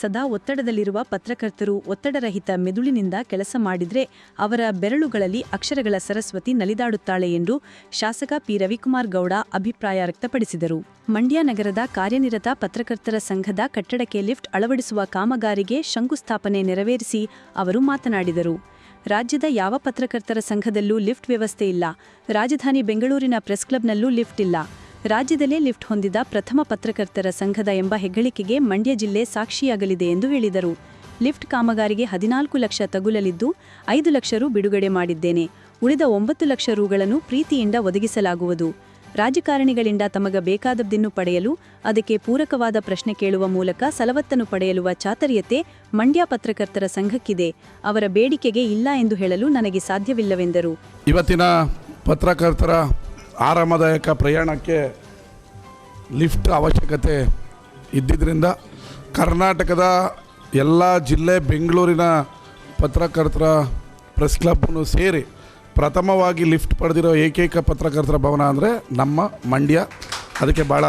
ಸದಾ ಒತ್ತಡದಲ್ಲಿರುವ ಪತ್ರಕರ್ತರು ಒತ್ತಡರಹಿತ ಮೆದುಳಿನಿಂದ ಕೆಲಸ ಮಾಡಿದ್ರೆ ಅವರ ಬೆರಳುಗಳಲ್ಲಿ ಅಕ್ಷರಗಳ ಸರಸ್ವತಿ ನಲಿದಾಡುತ್ತಾಳೆ ಎಂದು ಶಾಸಕ ಪಿ. ರವಿಕುಮಾರ್ ಗೌಡ ಅಭಿಪ್ರಾಯ ವ್ಯಕ್ತಪಡಿಸಿದರು. ಮಂಡ್ಯ ನಗರದ ಕಾರ್ಯನಿರತ ಪತ್ರಕರ್ತರ ಸಂಘದ ಕಟ್ಟಡಕ್ಕೆ ಲಿಫ್ಟ್ ಅಳವಡಿಸುವ ಕಾಮಗಾರಿಗೆ ಶಂಕುಸ್ಥಾಪನೆ ನೆರವೇರಿಸಿ ಅವರು ಮಾತನಾಡಿದರು. ರಾಜ್ಯದ ಯಾವ ಪತ್ರಕರ್ತರ ಸಂಘದಲ್ಲೂ ಲಿಫ್ಟ್ ವ್ಯವಸ್ಥೆ ಇಲ್ಲ. ರಾಜಧಾನಿ ಬೆಂಗಳೂರಿನ ಪ್ರೆಸ್ ಕ್ಲಬ್ನಲ್ಲೂ ಲಿಫ್ಟ್ ಇಲ್ಲ. ರಾಜ್ಯದಲ್ಲೇ ಲಿಫ್ಟ್ ಹೊಂದಿದ ಪ್ರಥಮ ಪತ್ರಕರ್ತರ ಸಂಘದ ಎಂಬ ಹೆಗ್ಗಳಿಕೆಗೆ ಮಂಡ್ಯ ಜಿಲ್ಲೆ ಸಾಕ್ಷಿಯಾಗಲಿದೆ ಎಂದು ಹೇಳಿದರು. ಲಿಫ್ಟ್ ಕಾಮಗಾರಿಗೆ ಹದಿನಾಲ್ಕು ಲಕ್ಷ ತಗುಲಲಿದ್ದು, ಐದು ಲಕ್ಷ ರು ಬಿಡುಗಡೆ ಮಾಡಿದ್ದೇನೆ. ಉಳಿದ ಒಂಬತ್ತು ಲಕ್ಷ ರುಗಳನ್ನು ಪ್ರೀತಿಯಿಂದ ಒದಗಿಸಲಾಗುವುದು. ರಾಜಕಾರಣಿಗಳಿಂದ ತಮಗ ಬೇಕಾದದ್ದನ್ನು ಪಡೆಯಲು, ಅದಕ್ಕೆ ಪೂರಕವಾದ ಪ್ರಶ್ನೆ ಕೇಳುವ ಮೂಲಕ ಸಲವತ್ತನ್ನು ಪಡೆಯಲುವ ಚಾತರ್ಯತೆ ಮಂಡ್ಯ ಪತ್ರಕರ್ತರ ಸಂಘಕ್ಕಿದೆ. ಅವರ ಬೇಡಿಕೆಗೆ ಇಲ್ಲ ಎಂದು ಹೇಳಲು ನನಗೆ ಸಾಧ್ಯವಿಲ್ಲವೆಂದರು. ಇವತ್ತಿನ ಪತ್ರಕರ್ತರ ಆರಾಮದಾಯಕ ಪ್ರಯಾಣಕ್ಕೆ ಲಿಫ್ಟ್ ಅವಶ್ಯಕತೆ ಇದ್ದಿದ್ದರಿಂದ ಕರ್ನಾಟಕದ ಎಲ್ಲ ಜಿಲ್ಲೆ ಬೆಂಗಳೂರಿನ ಪತ್ರಕರ್ತರ ಪ್ರೆಸ್ ಕ್ಲಬ್ನು ಸೇರಿ ಪ್ರಥಮವಾಗಿ ಲಿಫ್ಟ್ ಪಡೆದಿರೋ ಏಕೈಕ ಪತ್ರಕರ್ತರ ಭವನ ಅಂದರೆ ನಮ್ಮ ಮಂಡ್ಯ. ಅದಕ್ಕೆ ಭಾಳ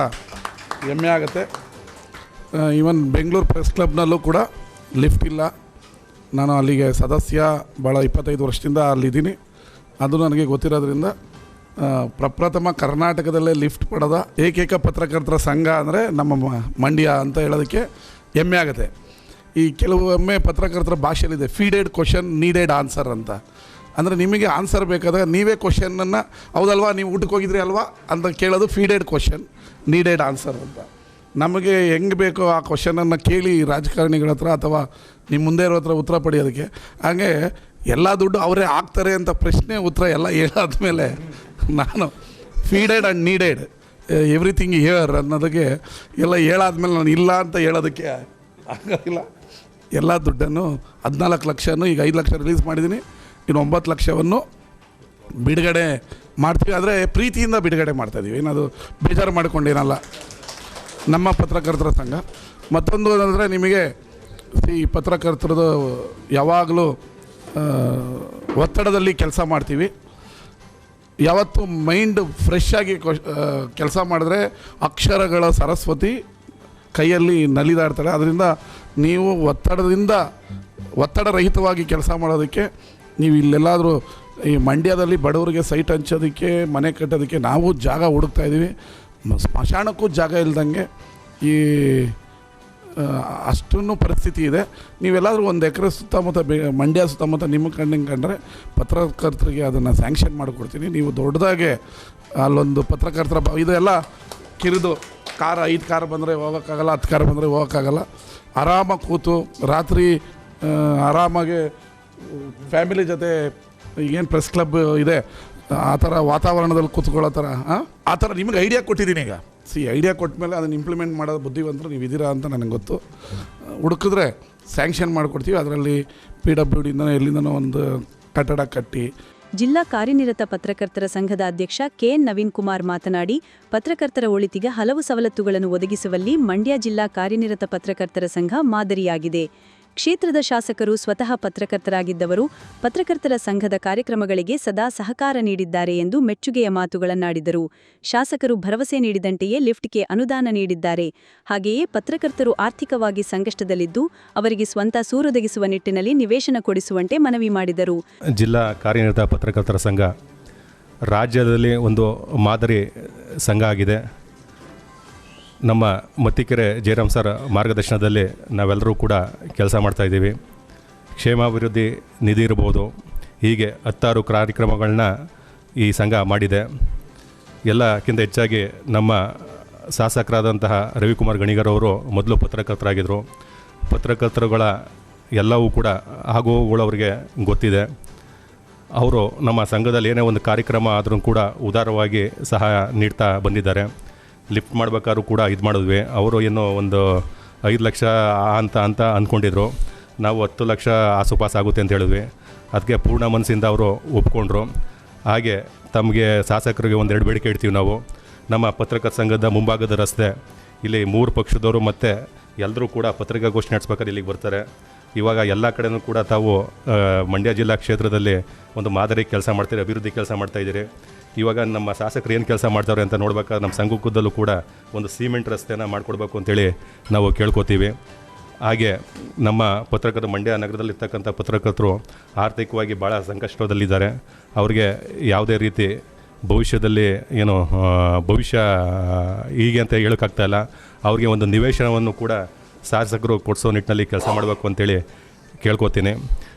ಹೆಮ್ಮೆ ಆಗುತ್ತೆ. ಈವನ್ ಬೆಂಗಳೂರು ಪ್ರೆಸ್ ಕ್ಲಬ್ನಲ್ಲೂ ಕೂಡ ಲಿಫ್ಟ್ ಇಲ್ಲ. ನಾನು ಅಲ್ಲಿಗೆ ಸದಸ್ಯ ಭಾಳ ಇಪ್ಪತ್ತೈದು ವರ್ಷದಿಂದ ಅಲ್ಲಿದ್ದೀನಿ. ಅದು ನನಗೆ ಗೊತ್ತಿರೋದ್ರಿಂದ ಪ್ರಪ್ರಥಮ ಕರ್ನಾಟಕದಲ್ಲೇ ಲಿಫ್ಟ್ ಪಡೆದ ಏಕೈಕ ಪತ್ರಕರ್ತರ ಸಂಘ ಅಂದರೆ ನಮ್ಮ ಮಂಡ್ಯ ಅಂತ ಹೇಳೋದಕ್ಕೆ ಹೆಮ್ಮೆ ಆಗುತ್ತೆ. ಈ ಕೆಲವೊಮ್ಮೆ ಪತ್ರಕರ್ತರ ಭಾಷೆಯಲ್ಲಿದೆ ಫೀಡೆಡ್ ಕ್ವಶನ್ ನೀಡೆಡ್ ಆನ್ಸರ್ ಅಂತ. ಅಂದರೆ ನಿಮಗೆ ಆನ್ಸರ್ ಬೇಕಾದಾಗ ನೀವೇ ಕ್ವಶನನ್ನು ಹೌದಲ್ವಾ, ನೀವು ಊಟಕ್ಕೆ ಹೋಗಿದ್ರಿ ಅಲ್ವಾ? ಅಂತ ಕೇಳೋದು ಫೀಡೆಡ್ ಕ್ವಶನ್ ನೀಡೆಡ್ ಆನ್ಸರ್ ಅಂತ. ನಮಗೆ ಹೆಂಗೆ ಬೇಕೋ ಆ ಕ್ವಶನನ್ನು ಕೇಳಿ ರಾಜಕಾರಣಿಗಳ ಹತ್ರ ಅಥವಾ ನಿಮ್ಮ ಮುಂದೆ ಇರೋ ಹತ್ರ ಉತ್ತರ ಪಡೆಯೋದಕ್ಕೆ. ಹಾಗೆ ಎಲ್ಲ ದುಡ್ಡು ಅವರೇ ಆಗ್ತಾರೆ ಅಂತ ಪ್ರಶ್ನೆ ಉತ್ತರ ಎಲ್ಲ ಹೇಳಾದ ಮೇಲೆ ನಾನು feeded and needed everything here ಅನ್ನೋದಕ್ಕೆ ಎಲ್ಲ ಹೇಳಾದ್ಮೇಲೆ ನಾನು ಇಲ್ಲ ಅಂತ ಹೇಳೋದಕ್ಕೆ ಆಗೋದಿಲ್ಲ. ಎಲ್ಲ ದುಡ್ಡನ್ನು ಹದಿನಾಲ್ಕು ಲಕ್ಷನೂ ಈಗ ಐದು ಲಕ್ಷ ರಿಲೀಸ್ ಮಾಡಿದ್ದೀನಿ. ಇನ್ನು ಒಂಬತ್ತು ಲಕ್ಷವನ್ನು ಬಿಡುಗಡೆ ಮಾಡ್ತೀವಿ. ಆದರೆ ಪ್ರೀತಿಯಿಂದ ಬಿಡುಗಡೆ ಮಾಡ್ತಾಯಿದ್ದೀವಿ ಏನಾದರೂ ಬೇಜಾರು ಮಾಡ್ಕೊಂಡೇನಲ್ಲ ನಮ್ಮ ಪತ್ರಕರ್ತರ ಸಂಘ. ಮತ್ತೊಂದು ಅಂದರೆ ನಿಮಗೆ, ಈ ಪತ್ರಕರ್ತರದು ಯಾವಾಗಲೂ ಒತ್ತಡದಲ್ಲಿ ಕೆಲಸ ಮಾಡ್ತೀವಿ. ಯಾವತ್ತು ಮೈಂಡ್ ಫ್ರೆಶ್ ಆಗಿ ಕೆಲಸ ಮಾಡಿದ್ರೆ ಅಕ್ಷರಗಳ ಸರಸ್ವತಿ ಕೈಯಲ್ಲಿ ನಲಿದಾಡ್ತಾಳೆ ಅದರಿಂದ ನೀವು ಒತ್ತಡದಿಂದ ಒತ್ತಡರಹಿತವಾಗಿ ಕೆಲಸ ಮಾಡೋದಕ್ಕೆ ನೀವು ಇಲ್ಲೆಲ್ಲಾದರೂ ಈ ಮಂಡ್ಯದಲ್ಲಿ ಬಡವರಿಗೆ ಸೈಟ್ ಹಂಚೋದಕ್ಕೆ, ಮನೆ ಕಟ್ಟೋದಕ್ಕೆ ನಾವು ಜಾಗ ಹುಡುಕ್ತಾ ಇದ್ದೀವಿ. ಸ್ಮಶಾನಕ್ಕೂ ಜಾಗ ಇಲ್ದಂಗೆ ಈ ಅಷ್ಟೂ ಪರಿಸ್ಥಿತಿ ಇದೆ. ನೀವೆಲ್ಲಾದರೂ ಒಂದು ಎಕರೆ ಸುತ್ತಮುತ್ತ ಬೆ, ಮಂಡ್ಯ ಸುತ್ತಮುತ್ತ ನಿಮ್ಮ ಕಣ್ಣಿಂಗ್ ಕಂಡ್ರೆ ಪತ್ರಕರ್ತರಿಗೆ ಅದನ್ನು ಸ್ಯಾಂಕ್ಷನ್ ಮಾಡಿಕೊಡ್ತೀನಿ. ನೀವು ದೊಡ್ಡದಾಗೆ ಅಲ್ಲೊಂದು ಪತ್ರಕರ್ತರ ಇದೆಲ್ಲ ಕಿರಿದು ಕಾರ್, ಐದು ಕಾರ್ ಬಂದರೆ ಹೋಗೋಕ್ಕಾಗಲ್ಲ, ಹತ್ತು ಕಾರ್ ಬಂದರೆ ಹೋಗೋಕ್ಕಾಗಲ್ಲ. ಆರಾಮಾಗಿ ಕೂತು ರಾತ್ರಿ ಆರಾಮಾಗಿ ಫ್ಯಾಮಿಲಿ ಜೊತೆ ಏನು ಪ್ರೆಸ್ ಕ್ಲಬ್ ಇದೆ, ಆ ಥರ ವಾತಾವರಣದಲ್ಲಿ ಕೂತ್ಕೊಳ್ಳೋ ಥರ ಆ ಥರ ನಿಮಗೆ ಐಡಿಯಾ ಕೊಟ್ಟಿದ್ದೀನಿ ಈಗ. ಸಿ ಐಡಿಯಾ ಕೊಟ್ಟ ಮೇಲೆ ಅದನ್ನು ಇಂಪ್ಲಿಮೆಂಟ್ ಮಾಡೋದು ಬುದ್ಧಿವಂತರು ನೀವು ಇದ್ದೀರಾ ಅಂತ ನನಗೆ ಗೊತ್ತು. ಹುಡುಕಿದ್ರೆ ಸ್ಯಾಂಕ್ಷನ್ ಮಾಡಿಕೊಡ್ತೀವಿ. ಅದರಲ್ಲಿ ಪಿ ಡಬ್ಲ್ಯೂ ಡಿಂದನೋ ಎಲ್ಲಿಂದನೋ ಒಂದು ಕಟ್ಟಡ ಕಟ್ಟಿ. ಜಿಲ್ಲಾ ಕಾರ್ಯನಿರತ ಪತ್ರಕರ್ತರ ಸಂಘದ ಅಧ್ಯಕ್ಷ ಕೆಎನ್ ನವೀನ್ ಕುಮಾರ್ ಮಾತನಾಡಿ, ಪತ್ರಕರ್ತರ ಒಳಿತಿಗೆ ಹಲವು ಸವಲತ್ತುಗಳನ್ನು ಒದಗಿಸುವಲ್ಲಿ ಮಂಡ್ಯ ಜಿಲ್ಲಾ ಕಾರ್ಯನಿರತ ಪತ್ರಕರ್ತರ ಸಂಘ ಮಾದರಿಯಾಗಿದೆ. ಕ್ಷೇತ್ರದ ಶಾಸಕರು ಸ್ವತಃ ಪತ್ರಕರ್ತರಾಗಿದ್ದವರು, ಪತ್ರಕರ್ತರ ಸಂಘದ ಕಾರ್ಯಕ್ರಮಗಳಿಗೆ ಸದಾ ಸಹಕಾರ ನೀಡಿದ್ದಾರೆ ಎಂದು ಮೆಚ್ಚುಗೆಯ ಮಾತುಗಳನ್ನಾಡಿದರು. ಶಾಸಕರು ಭರವಸೆ ನೀಡಿದಂತೆಯೇ ಲಿಫ್ಟ್ಗೆ ಅನುದಾನ ನೀಡಿದ್ದಾರೆ. ಹಾಗೆಯೇ ಪತ್ರಕರ್ತರು ಆರ್ಥಿಕವಾಗಿ ಸಂಕಷ್ಟದಲ್ಲಿದ್ದು, ಅವರಿಗೆ ಸ್ವಂತ ಸೂರೊದಗಿಸುವ ನಿಟ್ಟಿನಲ್ಲಿ ನಿವೇಶನ ಕೊಡಿಸುವಂತೆ ಮನವಿ ಮಾಡಿದರು. ಜಿಲ್ಲಾ ಕಾರ್ಯನಿರತ ಪತ್ರಕರ್ತರ ಸಂಘ ರಾಜ್ಯದಲ್ಲಿ ಒಂದು ಮಾದರಿ ಸಂಘ ಆಗಿದೆ. ನಮ್ಮ ಮತ್ತಿಕೆರೆ ಜಯರಾಮ್ ಸರ್ ಮಾರ್ಗದರ್ಶನದಲ್ಲಿ ನಾವೆಲ್ಲರೂ ಕೂಡ ಕೆಲಸ ಮಾಡ್ತಾಯಿದ್ದೀವಿ ಕ್ಷೇಮಾಭಿವೃದ್ಧಿ ನಿಧಿ ಇರ್ಬೋದು, ಹೀಗೆ ಹತ್ತಾರು ಕಾರ್ಯಕ್ರಮಗಳನ್ನ ಈ ಸಂಘ ಮಾಡಿದೆ. ಎಲ್ಲಕ್ಕಿಂತ ಹೆಚ್ಚಾಗಿ ನಮ್ಮ ಶಾಸಕರಾದಂತಹ ರವಿಕುಮಾರ್ ಗಣಿಗರವರು ಮೊದಲು ಪತ್ರಕರ್ತರಾಗಿದ್ದರು ಪತ್ರಕರ್ತರುಗಳ ಎಲ್ಲವೂ ಕೂಡ ಆಗುವವರಿಗೆ ಗೊತ್ತಿದೆ. ಅವರು ನಮ್ಮ ಸಂಘದಲ್ಲಿ ಏನೇ ಒಂದು ಕಾರ್ಯಕ್ರಮ ಆದರೂ ಕೂಡ ಉದಾರವಾಗಿ ಸಹಾಯ ನೀಡ್ತಾ ಬಂದಿದ್ದಾರೆ. ಲಿಫ್ಟ್ ಮಾಡ್ಬೇಕಾದ್ರೂ ಕೂಡ ಇದು ಮಾಡಿದ್ವಿ. ಅವರು ಏನೋ ಒಂದು ಐದು ಲಕ್ಷ ಅಂತ ಅಂತ ಅಂದ್ಕೊಂಡಿದ್ರು ನಾವು ಹತ್ತು ಲಕ್ಷ ಆಸುಪಾಸು ಆಗುತ್ತೆ ಅಂತ ಹೇಳಿದ್ವಿ. ಅದಕ್ಕೆ ಪೂರ್ಣ ಮನಸ್ಸಿಂದ ಅವರು ಒಪ್ಕೊಂಡ್ರು. ಹಾಗೆ ತಮಗೆ ಶಾಸಕರಿಗೆ ಒಂದೆರಡು ಬೇಡಿಕೆ ಇಡ್ತೀವಿ ನಾವು. ನಮ್ಮ ಪತ್ರಕರ್ತ ಸಂಘದ ಮುಂಭಾಗದ ರಸ್ತೆ, ಇಲ್ಲಿ ಮೂರು ಪಕ್ಷದವರು ಮತ್ತು ಎಲ್ಲರೂ ಕೂಡ ಪತ್ರಿಕಾಗೋಷ್ಠಿ ನಡೆಸ್ಬೇಕಾದ್ರೆ ಇಲ್ಲಿಗೆ ಬರ್ತಾರೆ. ಇವಾಗ ಎಲ್ಲ ಕಡೆನೂ ಕೂಡ ತಾವು ಮಂಡ್ಯ ಜಿಲ್ಲಾ ಕ್ಷೇತ್ರದಲ್ಲಿ ಒಂದು ಮಾದರಿ ಕೆಲಸ ಮಾಡ್ತೀರಿ, ಅಭಿವೃದ್ಧಿ ಕೆಲಸ ಮಾಡ್ತಾ ಇದ್ದೀರಿ. ಇವಾಗ ನಮ್ಮ ಶಾಸಕರು ಏನು ಕೆಲಸ ಮಾಡ್ತಾರೆ ಅಂತ ನೋಡ್ಬೇಕಾದ್ರೆ ನಮ್ಮ ಸಂಘಕ್ಕದಲ್ಲೂ ಕೂಡ ಒಂದು ಸಿಮೆಂಟ್ ರಸ್ತೆನ ಮಾಡಿಕೊಡ್ಬೇಕು ಅಂತೇಳಿ ನಾವು ಕೇಳ್ಕೊತೀವಿ. ಹಾಗೆ ನಮ್ಮ ಪತ್ರಕರ್ತರು ಮಂಡ್ಯ ನಗರದಲ್ಲಿರ್ತಕ್ಕಂಥ ಪತ್ರಕರ್ತರು ಆರ್ಥಿಕವಾಗಿ ಭಾಳ ಸಂಕಷ್ಟದಲ್ಲಿದ್ದಾರೆ. ಅವ್ರಿಗೆ ಯಾವುದೇ ರೀತಿ ಭವಿಷ್ಯದಲ್ಲಿ ಏನು ಭವಿಷ್ಯ ಹೀಗೆ ಅಂತ ಹೇಳೋಕ್ಕಾಗ್ತಾಯಿಲ್ಲ ಅವ್ರಿಗೆ ಒಂದು ನಿವೇಶನವನ್ನು ಕೂಡ ಶಾಸಕರು ಕೊಡಿಸೋ ನಿಟ್ಟಿನಲ್ಲಿ ಕೆಲಸ ಮಾಡಬೇಕು ಅಂತೇಳಿ ಕೇಳ್ಕೊತೀನಿ.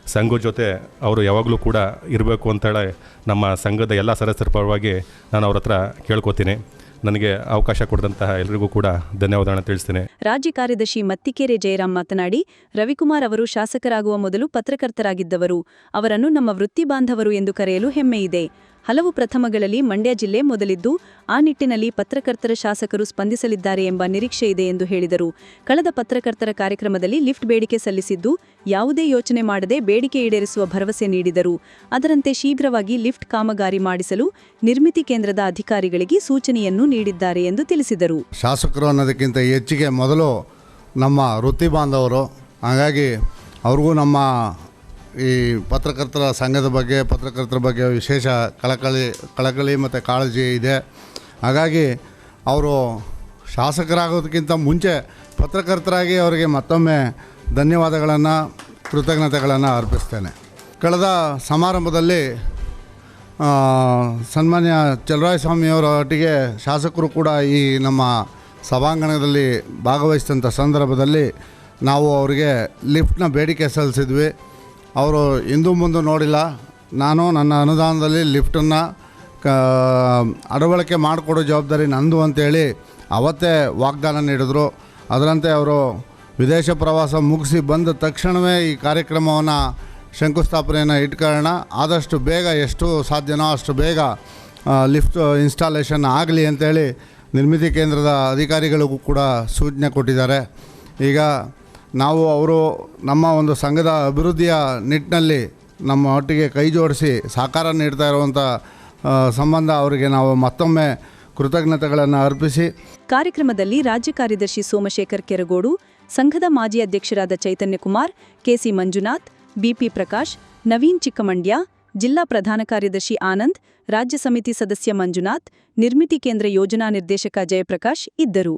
ಸಂಘದ ಜೊತೆ ಅವರು ಯಾವಾಗಲೂ ಕೂಡ ಇರಬೇಕು ಅಂತೇಳಿ ನಮ್ಮ ಸಂಘದ ಎಲ್ಲ ಸದಸ್ಯರ ಪರವಾಗಿ ನಾನು ಅವ್ರ ಹತ್ರ ಕೇಳ್ಕೊತೀನಿ. ನನಗೆ ಅವಕಾಶ ಕೊಡದಂತಹ ಎಲ್ಲರಿಗೂ ಕೂಡ ಧನ್ಯವಾದಗಳನ್ನು ತಿಳಿಸ್ತೇನೆ. ರಾಜ್ಯ ಕಾರ್ಯದರ್ಶಿ ಮತ್ತಿಕೆರೆ ಜಯರಾಮ್ ಮಾತನಾಡಿ, ರವಿಕುಮಾರ್ ಅವರು ಶಾಸಕರಾಗುವ ಮೊದಲು ಪತ್ರಕರ್ತರಾಗಿದ್ದವರು. ಅವರನ್ನು ನಮ್ಮ ವೃತ್ತಿ ಬಾಂಧವರು ಎಂದು ಕರೆಯಲು ಹೆಮ್ಮೆಯಿದೆ ಹಲವು ಪ್ರಥಮಗಳಲ್ಲಿ ಮಂಡ್ಯ ಜಿಲ್ಲೆ ಮೊದಲಿದ್ದು, ಆ ನಿಟ್ಟಿನಲ್ಲಿ ಪತ್ರಕರ್ತರ ಶಾಸಕರು ಸ್ಪಂದಿಸಲಿದ್ದಾರೆ ಎಂಬ ನಿರೀಕ್ಷೆ ಇದೆ ಎಂದು ಹೇಳಿದರು. ಕಳೆದ ಪತ್ರಕರ್ತರ ಕಾರ್ಯಕ್ರಮದಲ್ಲಿ ಲಿಫ್ಟ್ ಬೇಡಿಕೆ ಸಲ್ಲಿಸಿದ್ದು, ಯಾವುದೇ ಯೋಚನೆ ಮಾಡದೆ ಬೇಡಿಕೆ ಈಡೇರಿಸುವ ಭರವಸೆ ನೀಡಿದರು. ಅದರಂತೆ ಶೀಘ್ರವಾಗಿ ಲಿಫ್ಟ್ ಕಾಮಗಾರಿ ಮಾಡಿಸಲು ನಿರ್ಮಿತಿ ಕೇಂದ್ರದ ಅಧಿಕಾರಿಗಳಿಗೆ ಸೂಚನೆಯನ್ನು ನೀಡಿದ್ದಾರೆ ಎಂದು ತಿಳಿಸಿದರು. ಶಾಸಕರು ಅನ್ನೋದಕ್ಕಿಂತ ಹೆಚ್ಚಿಗೆ ಮೊದಲು ನಮ್ಮ ವೃತ್ತಿ ಬಾಂಧವರು, ಹಾಗಾಗಿ ಅವ್ರಿಗೂ ನಮ್ಮ ಈ ಪತ್ರಕರ್ತರ ಸಂಘದ ಬಗ್ಗೆ, ಪತ್ರಕರ್ತರ ಬಗ್ಗೆ ವಿಶೇಷ ಕಳಕಳಿ ಕಳಕಳಿ ಮತ್ತು ಕಾಳಜಿ ಇದೆ. ಹಾಗಾಗಿ ಅವರು ಶಾಸಕರಾಗೋದಕ್ಕಿಂತ ಮುಂಚೆ ಪತ್ರಕರ್ತರಾಗಿ ಅವರಿಗೆ ಮತ್ತೊಮ್ಮೆ ಧನ್ಯವಾದಗಳನ್ನು, ಕೃತಜ್ಞತೆಗಳನ್ನು ಅರ್ಪಿಸ್ತೇನೆ. ಕಳೆದ ಸಮಾರಂಭದಲ್ಲಿ ಸನ್ಮಾನ್ಯ ಚಲರಾಯ ಸ್ವಾಮಿಯವರ ಒಟ್ಟಿಗೆ ಶಾಸಕರು ಕೂಡ ಈ ನಮ್ಮ ಸಭಾಂಗಣದಲ್ಲಿ ಭಾಗವಹಿಸಿದಂಥ ಸಂದರ್ಭದಲ್ಲಿ ನಾವು ಅವರಿಗೆ ಲಿಫ್ಟ್ನ ಬೇಡಿಕೆ ಸಲ್ಲಿಸಿದ್ವಿ. ಅವರು ಇಂದು ಮುಂದೆ ನೋಡಿಲ್ಲ. ನಾನು ನನ್ನ ಅನುದಾನದಲ್ಲಿ ಲಿಫ್ಟನ್ನು ಕ, ಅಡವಳಿಕೆ ಮಾಡಿಕೊಡೋ ಜವಾಬ್ದಾರಿ ನಂದು ಅಂತೇಳಿ ಅವತ್ತೇ ವಾಗ್ದಾನ ನೀಡಿದ್ರು. ಅದರಂತೆ ಅವರು ವಿದೇಶ ಪ್ರವಾಸ ಮುಗಿಸಿ ಬಂದ ತಕ್ಷಣವೇ ಈ ಕಾರ್ಯಕ್ರಮವನ್ನು ಶಂಕುಸ್ಥಾಪನೆಯನ್ನು ಇಟ್ಕೊಳ್ಳೋಣ. ಆದಷ್ಟು ಬೇಗ, ಎಷ್ಟು ಸಾಧ್ಯನೋ ಅಷ್ಟು ಬೇಗ ಲಿಫ್ಟ್ ಇನ್ಸ್ಟಾಲೇಷನ್ ಆಗಲಿ ಅಂತೇಳಿ ನಿರ್ಮಿತಿ ಕೇಂದ್ರದ ಅಧಿಕಾರಿಗಳಿಗೂ ಕೂಡ ಸೂಚನೆ ಕೊಟ್ಟಿದ್ದಾರೆ. ಈಗ ನಾವು ಅವರು ನಮ್ಮ ಒಂದು ಸಂಘದ ಅಭಿವೃದ್ಧಿಯ ನಿಟ್ಟಿನಲ್ಲಿ ನಮ್ಮ ಒಟ್ಟಿಗೆ ಕೈ ಜೋಡಿಸಿ ಸಹಕಾರ ನೀಡ್ತಾ ಇರುವಂಥ ಸಂಬಂಧ ಅವರಿಗೆ ನಾವು ಮತ್ತೊಮ್ಮೆ ಕೃತಜ್ಞತೆಗಳನ್ನು ಅರ್ಪಿಸಿ. ಕಾರ್ಯಕ್ರಮದಲ್ಲಿ ರಾಜ್ಯ ಕಾರ್ಯದರ್ಶಿ ಸೋಮಶೇಖರ್ ಕೆರಗೋಡು, ಸಂಘದ ಮಾಜಿ ಅಧ್ಯಕ್ಷರಾದ Chaitanya Kumar, K C Manjunath, B P Prakash, Naveen Chikkamandya, ಜಿಲ್ಲಾ ಪ್ರಧಾನ ಕಾರ್ಯದರ್ಶಿ ಆನಂದ್, ರಾಜ್ಯ ಸಮಿತಿ ಸದಸ್ಯ ಮಂಜುನಾಥ್, ನಿರ್ಮಿತಿ ಕೇಂದ್ರ ಯೋಜನಾ ನಿರ್ದೇಶಕ ಜಯಪ್ರಕಾಶ್ ಇದ್ದರು.